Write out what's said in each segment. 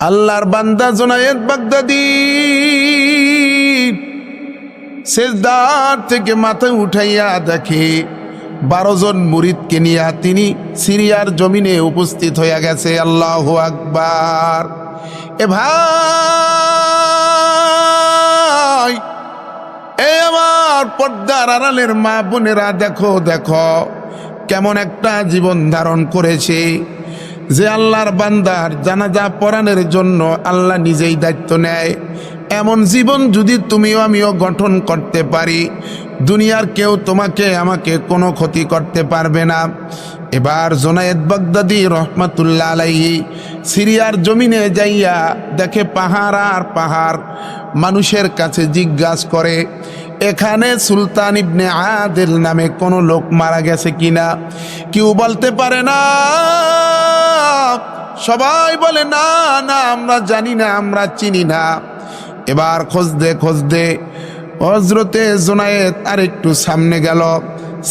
আল্লাহর বান্দা জোনায়েদ বাগদাদি। শেষদার থেকে মাথা উঠাইয়া দেখে বারো জন মুরিদকে নিয়া তিনি সিরিয়ার জমিনে উপস্থিত হইয়া গেছে। আল্লাহ আকবার। এ ভাই, এ আমার পর্দার আড়ালের মা বোনেরা দেখো দেখো, কেমন একটা জীবন ধারণ করেছে। যে আল্লাহর বান্দার জানাজা পরাণের জন্য আল্লাহ নিজেই দায়িত্ব নেয়। এমন জীবন যদি তুমিও আমিও গঠন করতে পারি, দুনিয়ার কেউ তোমাকে, আমাকে কোনো ক্ষতি করতে পারবে না। এবার জোনায়েদ বাগদাদি রহমাতুল্লাহ আলাইহি সিরিয়ার জমিনে যাইয়া দেখে পাহাড় আর পাহাড় মানুষের কাছে জিজ্ঞাসা করে, এখানে সুলতান ইবনে আদেল নামে কোনো লোক মারা গেছে কিনা? কেউ বলতে পারে না। সবাই বলে, না না, আমরা জানি না, আমরা চিনি না। এবার খোঁজ দে খোঁজ দে হজরতে জোনায়েত আর একটু সামনে গেল।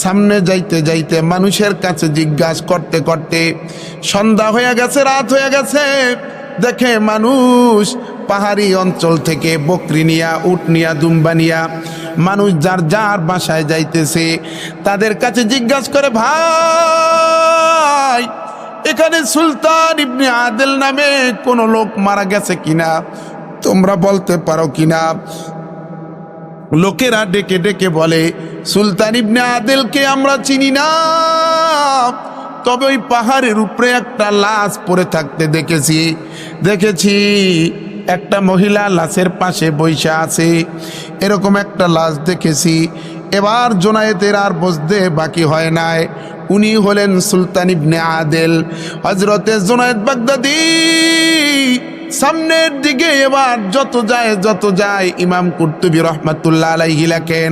সামনে যাইতে যাইতে মানুষের কাছে জিজ্ঞাসা করতে করতে সন্ধ্যা হয়ে গেছে, রাত হয়ে গেছে। দেখে মানুষ পাহাড়ি অঞ্চল থেকে বকরি নিয়া, উট নিয়া, দুম্বা নিয়া মানুষ যার যার বাসায় যাইতেছে, তাদের কাছে জিজ্ঞাসা করে, ভাই এখানে সুলতান ইবনে আদেল নামে কোনো লোক মারা গেছে কিনা? তোমরা বলতে পারো কিনা? লোকেরা ডেকে ডেকে বলে, সুলতান ইবনে আদেলকে আমরা চিনি না। তবে ওই পাহাড়ের উপরে একটা লাশ পড়ে থাকতে দেখেছি। দেখেছি একটা মহিলা লাশের পাশে বৈশা আছে। এরকম একটা লাশ দেখেছি। এবার জোনায়েতের আর বসতে বাকি হয় নাই। উনি হলেন সুলতান ইবনে আদেল হজরতে জোনায়েত বাগদাদি। সামনের দিকে এবার যত যায় যত যায়, ইমাম কুর্তুবী রহমাতুল্লাহ আলাইহি লেখেন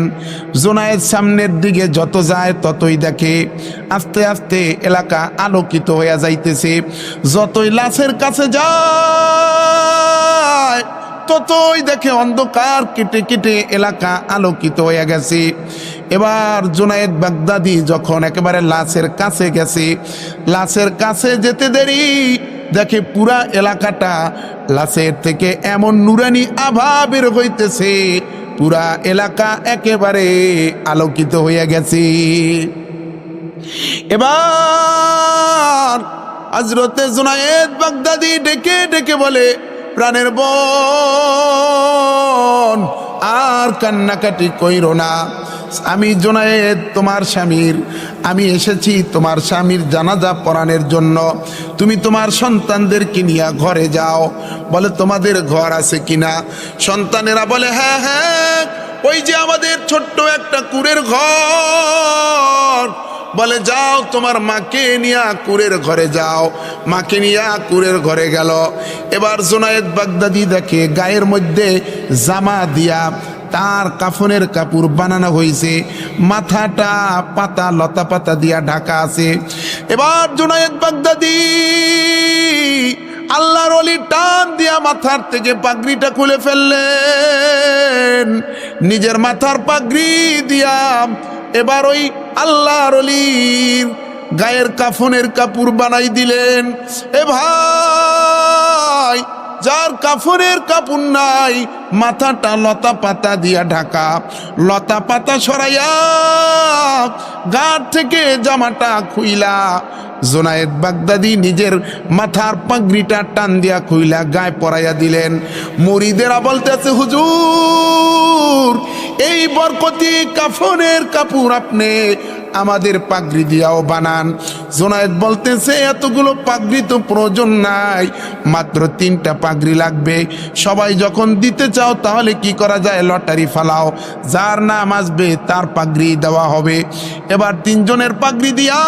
জোনায়েদ সামনের দিকে যত যায়, ততই দেখে। আস্তে আস্তে এলাকা আলোকিত হইয়া যাইতেছে। যতই লাশের কাছে যায়, ততই দেখে অন্ধকার, কেটে কেটে এলাকা আলোকিত হয়ে গেছে। এবার জোনায়েদ বাগদাদি যখন একেবারে লাশের কাছে গেছে, লাশের কাছে যেতে দেরি, দেখে পুরা এলাকাটা লাশের থেকে এমন নুরানি আভা বের হইতেছে, পুরা এলাকা একেবারে আলোকিত হয়ে গেছে। এবার হজরতে জুনায়েদ বাগদাদি ডেকে ডেকে বলে, প্রাণের বোন, আর কান্নাকাটি কইরো না। আমি জোনায়েদ, তোমার স্বামীর। আমি এসেছি তোমার স্বামীর জানাজা পড়ানোর জন্য। তুমি তোমার সন্তানদেরকে নিয়ে ঘরে যাও। বলে, তোমাদের ঘর আছে কিনা? সন্তানেরা বলে হ্যাঁ হ্যাঁ ওই যে আমাদের ছোট্ট একটা কুরের ঘর। বলে, যাও, তোমার মাকে নিয়া কুরের ঘরে যাও। মাকে নিয়া কুরের ঘরে গেল। এবার জোনায়েদ বাগদাদি দেখে গায়ের মধ্যে জামা দিয়া তার কাফনের কাপড় বানানো হয়েছে। মাথাটা পাতা, লতা পাতা দিয়া ঢাকা আছে। এবার জোনায়েদ বাগদাদি, আল্লাহর অলি টান দিয়া মাথার থেকে পাগড়িটা খুলে ফেললেন। নিজের মাথার পাগড়ি দিয়া এবার ওই আল্লাহর অলির গায়ের কাফনের কাপড় বানাই দিলেন। এ ভাই যার কাফরের কাপড় নাই, মাথাটা লতা পাতা দিয়া ঢাকা, লতা পাতা সরাইয়া গার থেকে জামাটা খুইলা, জোনায়েদ বাগদাদি নিজের মাথার পাগড়িটা টান দিয়া খুইলা গায়ে পরাইয়া দিলেন। মরিদেরা বলতেছে, হুজুর এই বরকতি কাফনের কাপড় আপনি আমাদের পাগড়ি দিয়াও বানান। জোনায়েদ বলতেছে, এতগুলো পাগড়ি তো প্রয়োজন নাই, মাত্র তিনটা পাগড়ি লাগবে। সবাই যখন দিতে চাও তাহলে কি করা যায়? লটারি ফালাও। যার নাম আসবে তার পাগড়ি দেওয়া হবে। এবার তিনজনের পাগড়ি দিয়া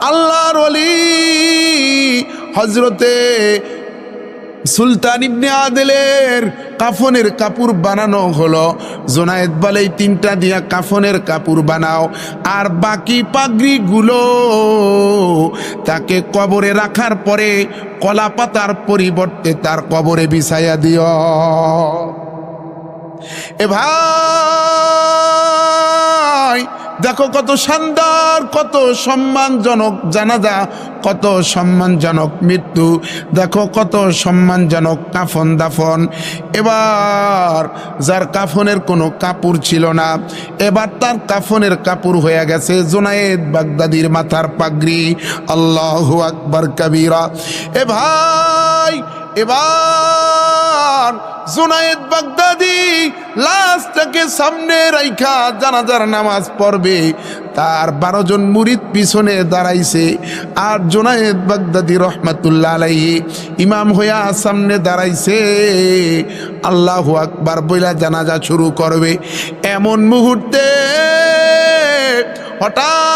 আল্লাহর অলি হজরতে সুলতান ইবনে আদেলের কাফনের কাপড় বানানো হলো। জোনায়েদ বলে তিনটা দিয়া কাফনের কাপড় বানাও। আর বাকি পাগড়িগুলো তাকে কবরে রাখার পরে কলা পাতার পরিবর্তে তার কবরে বিছাইয়া দিও। এ ভাই দেখো কত শানদার, কত সম্মানজনক জানাজা, কত সম্মানজনক মৃত্যু। দেখো কত সম্মানজনক কাফন দাফন। এবার যার কাফনের কোনো কাপড় ছিল না, এবার তার কাফনের কাপড় হয়ে গেছে জোনায়েদ বাগদাদির মাথার পাগড়ি। আল্লাহ আকবর, কবিরা। এ ভাই এবার জোনায়েদ বাগদাদি, লাশটাকে সামনে রাইখা জানাজার নামাজ পড়বে। তার বারো জন মুরিদ পিছনে দাঁড়াইছে। আর জোনায়েদ বাগদাদি রহমাতুল্লাহ ইমাম হইয়া সামনে দাঁড়াইছে। আল্লাহু আকবার বইলা জানাজা শুরু করবে। এমন মুহূর্তে হঠাৎ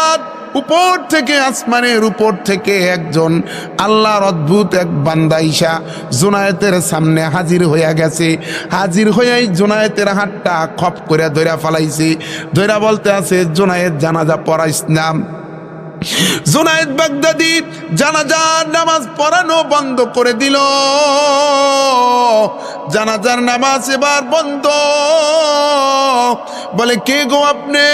উপর থেকে আসমানের উপর থেকে একজন আল্লাহর অদ্ভুত এক বান্দা ইসা জোনায়েতের সামনে হাজির হইয়া গেছে। হাজির হইয়াই জোনায়েতের হাতটা খপ করে ধইরা ফালাইছে। ধইরা বলতে আছে জোনায়েত জানাজা পড়াইস না। জোনায়েদ বাগদাদি জানাজার নামাজ পড়ানো বন্ধ করে দিল। জানাজার নামাজ এবার বন্ধ। বলে, কে গো আপনি?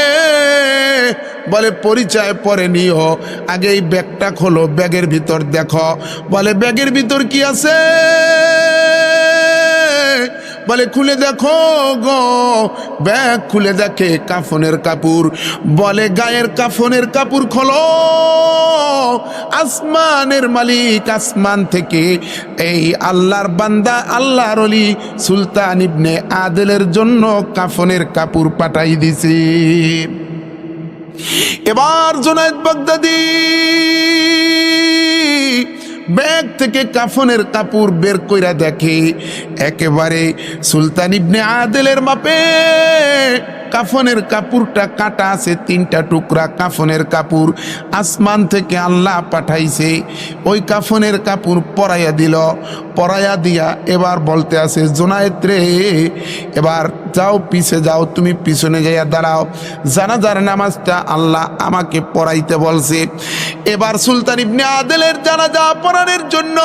বলে, পরিচয় পরে নিও। আগে এই ব্যাগটা খোলো, ব্যাগের ভিতর দেখো। বলে, ব্যাগের ভিতর কি আছে? বলে, খুলে দেখো গো, ব্যাগ খুলে দেখে কাফনের কাপড়। বলে, গায়ের কাফনের কাপড় খোলো, আসমানের মালিক আসমান থেকে। এই আল্লাহর বান্দা, আল্লাহর অলি সুলতান ইবনে আদেলের জন্য কাফনের কাপড় পাঠাই দিছি। এবার জোনায়েদ বাগদাদি ব্যাগ থেকে কাফনের কাপড় বের কইরা দেখে একেবারে সুলতান ইবনে আদেলের মাপে। কাফনের কাপড়টা কাটা আছে, তিনটা টুকরা কাফনের কাপড় আসমান থেকে আল্লাহ পাঠাইছে। ওই কাফনের কাপড় পরাইয়া দিল। পরাইয়া দিয়া এবার বলতে আছে জোনায়েত রে, এবার যাও, পিছে যাও, তুমি পিছনে যাইয়া দাঁড়াও। জানা জানাজার নামাজটা আল্লাহ আমাকে পড়াইতে বলছে। এবার সুলতান ইবনে আদেলের জানাজা পড়ানোর জন্য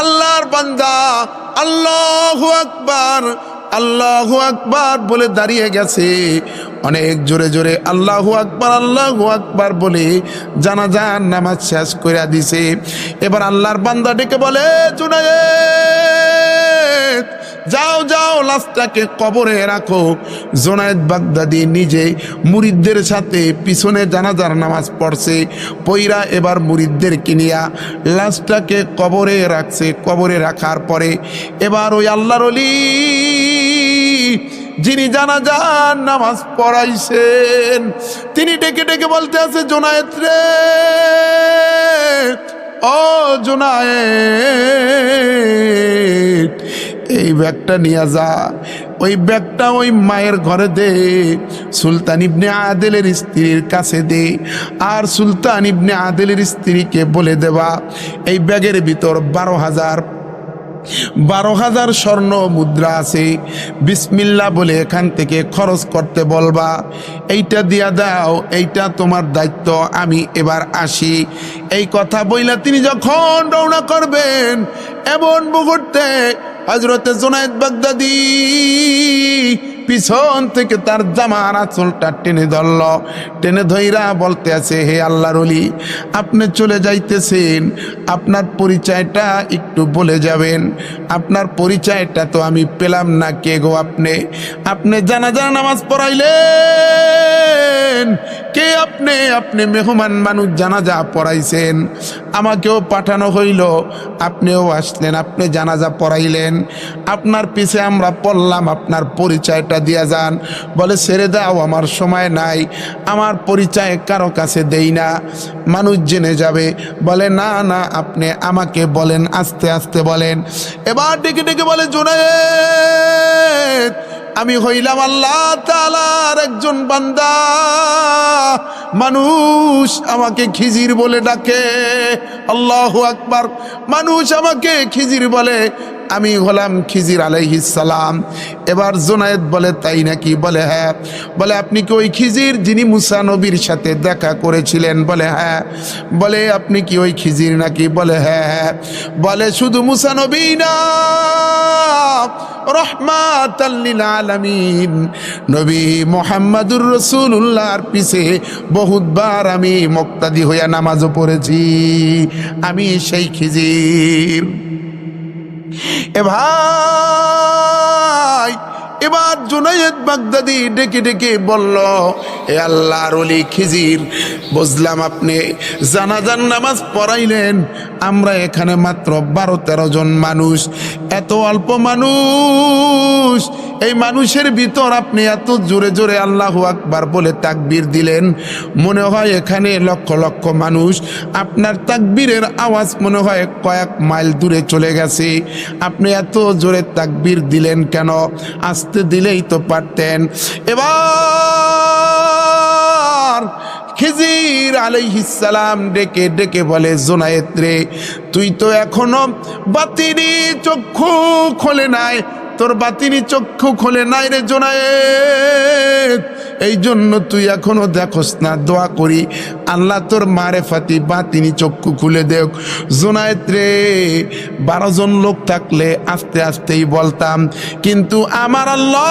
আল্লাহর বান্দা আল্লাহ আকবার আল্লাহু আকবার বলে দাঁড়িয়ে গেছে। অনেক জোরে জোরে আল্লাহু আকবার আল্লাহু আকবার বলে জানাজার নামাজ শেষ করে দিছে। এবার আল্লাহর বান্দা ডেকে বলে, জুনায়েদ, যাও যাও, লাশটাকে কবরে রাখো। জোনায়েদ বাগদাদি নিজে মুরিদদের সাথে পিছনে জানাজার নামাজ পড়ছে, পইরা এবার মুরিদদের কিনিয়া লাশটাকে কবরে রাখছে। কবরে রাখার পরে এবার ওই আল্লাহর অলি যিনি জানাজার নামাজ পড়াইছেন, তিনি ডেকে ডেকে বলতে আছে জোনায়েত রে, ও জোনায়েত এই ব্যাগটা নিয়ে যা, ওই ব্যাগটা ওই মায়ের ঘরে দে, সুলতান ইবনে আদেলের স্ত্রীর কাছে দে, আর সুলতান ইবনে আদেলের স্ত্রীকে বলে দেবা, এই ব্যাগের ভিতর বারো হাজার বারো হাজার স্বর্ণ মুদ্রা আছে। বিসমিল্লা বলে এখান থেকে খরচ করতে বলবা, এইটা দিয়া দাও, এইটা তোমার দায়িত্ব, আমি এবার আসি। এই কথা বইলা তিনি যখন রওনা করবেন, এমন মুহূর্তে হজরতে জোনায়দ বাগদাদি পিছন থেকে তার জামার আঁচলটা টেনে ধরল। টেনে ধইরা বলতে আছে, হে আল্লাহর আপনি চলে যাইতেছেন। আপনার পরিচয়টা একটু বলে যাবেন। আপনার পরিচয়টা তো আমি পেলাম না, কে গো আপনি? আপনি জানাজা নামাজ পড়াইলেন? কে আপনি? আপনি মেহমান মানুষ, জানাজা পড়াইছেন। আমাকেও পাঠানো হইল, আপনিও আসলেন, আপনি জানাজা পড়াইলেন। আপনার পিছে আমরা পড়লাম, আপনার পরিচয়টা দিয়া যান। বলে, ছেড়ে দাও, আমার সময় নাই। আমার পরিচয় কারও কাছে দেই না। মানুষ জেনে যাবে। বলে, না না, আপনি আমাকে বলেন, আস্তে আস্তে বলেন। এবার ডেকে ডেকে বলে জোনায়েত আমি হইলাম আল্লাহ তালার একজন বান্দা। মানুষ আমাকে খিজির বলে ডাকে। আল্লাহ আকবার। মানুষ আমাকে খিজির বলে আমি হলাম খিজির আলাইহিসালাম এবার জোনায়েদ বলে, তাই নাকি? বলে হ্যাঁ। বলে, আপনি কি ওই খিজির যিনি মুসা নবীর সাথে দেখা করেছিলেন? বলে হ্যাঁ। বলে, আপনি কি ওই খিজির নাকি? বলে হ্যাঁ হ্যাঁ। বলে, শুধু মুসা নবী না নবী বহুতবার আমি মুক্তাদি নামাজও পড়েছি। আমি সেই খিজির। এ ভাই এবার জুনাইদ বাগদাদি ডেকে ডেকে বলল, এ আল্লাহর অলি খিজির, বুঝলাম আপনি জানাজান নামাজ পড়াইলেন, আমরা এখানে মাত্র বারো তেরো জন মানুষ, এত অল্প মানুষ, এই মানুষের ভিতর আপনি এত জোরে জোরে আল্লাহ আকবার বলে তাকবির দিলেন, মনে হয় এখানে লক্ষ লক্ষ মানুষ, আপনার তাকবীরের আওয়াজ মনে হয় কয়েক মাইল দূরে চলে গেছে, আপনি এত জোরে তাকবির দিলেন কেন আসতে দিলেই তো পারতেন। এবার খিজির আলাইহিসালাম ডেকে ডেকে বলে জোনায়েত রে, তুই তো এখনও বাতিনি চক্ষু খোলে নাই। তোর বাতিনি চক্ষু খোলে নাই রে জোনায়েত এই জন্য তুই এখনও দেখোস না, দোয়া করি। আল্লাহ তোর মারে ফাতি বা তিনি চক্ষু খুলে দেখ জোনায়েত রে, বারো জন লোক থাকলে আস্তে আস্তেই বলতাম, কিন্তু আমার আল্লাহ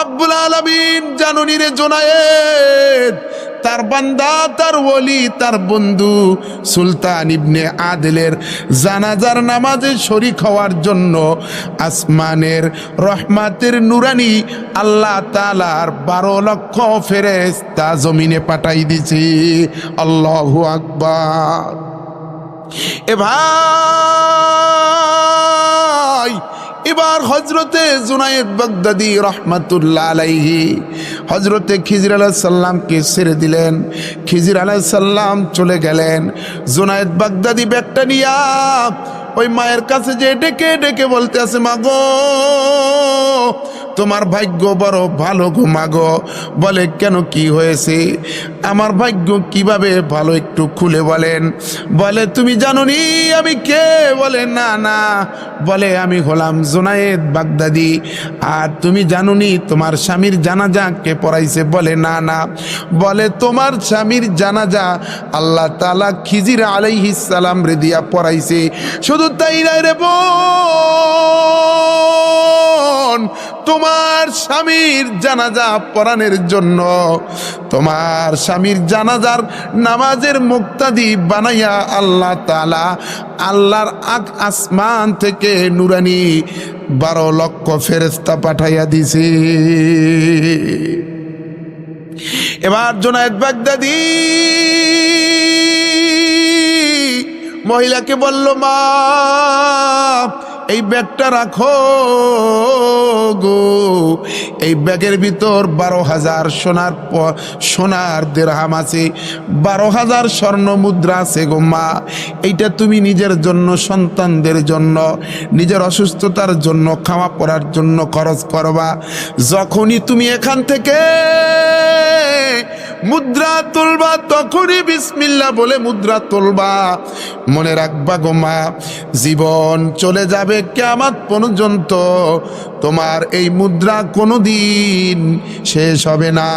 রব্বুল আলমিন জানুনি রে জোনায়েত তার বান্দা, তার ওলি, তার বন্ধু সুলতান ইবনে আদেলের জানাজার নামাজে শরিক হওয়ার জন্য আসমানের রহমাতের নুরানি আল্লাহ তালার বারো লক্ষ ফেরেস তা জমিনে পাঠাই দিছি। আল্লাহ আকবার। এ ভাই, এবার হজরতে জুনায়েদ বাগদাদি রহমাতুল্লাহ আলাইহি হজরতে খিজির আলাহ সাল্লামকে ছেড়ে দিলেন। খিজির আলাহিসাল্লাম চলে গেলেন। জুনায়েদ বাগদাদি ব্যাগটা নিয়া ওই মায়ের কাছে যে ডেকে ডেকে বলতে আছে মাগো তোমার ভাগ্য বড় ভালো ঘুমাগো বলে, কেন কি হয়েছে? আমার ভাগ্য কীভাবে ভালো একটু খুলে বলেন। বলে, তুমি জানো নি আমি কে? বলে, না না। বলে, আমি হলাম জোনায়েদ বাগদাদি। আর তুমি জানো নি তোমার স্বামীর জানাজা কে পড়াইছে? বলে, না না। বলে, তোমার স্বামীর জানাজা আল্লাহ তালা খিজির আলাইহিস সালাম রে দিয়া পড়াইছে। শুধু তাই রে বোন তোমার স্বামীর জানাজা পড়ানোর জন্য, তোমার স্বামীর জানাজার নামাজের মুক্তাদি বানাইয়া আল্লাহ তালা আল্লাহর আক আসমান থেকে নুরানি বারো লক্ষ ফেরেস্তা পাঠাইয়া দিছে। এবার জোনায়েদ বাগদাদি মহিলাকে বলল, মা এই ব্যাগটা রাখো গো। এই ব্যাগের ভিতর বারো হাজার সোনার সোনার দেড়হাম আছে, বারো হাজার স্বর্ণ মুদ্রা আছে গো মা। এইটা তুমি নিজের জন্য, সন্তানদের জন্য, নিজের অসুস্থতার জন্য, খাওয়া পড়ার জন্য খরচ করবা। যখনই তুমি এখান থেকে মুদ্রা তুলবা, তখনই বিসমিল্লা বলে মুদ্রা তুলবা। মনে রাখবা গো মা, জীবন চলে যাবে কেমন পর্যন্ত। তোমার এই মুদ্রা কোনো দিন শেষ হবে না।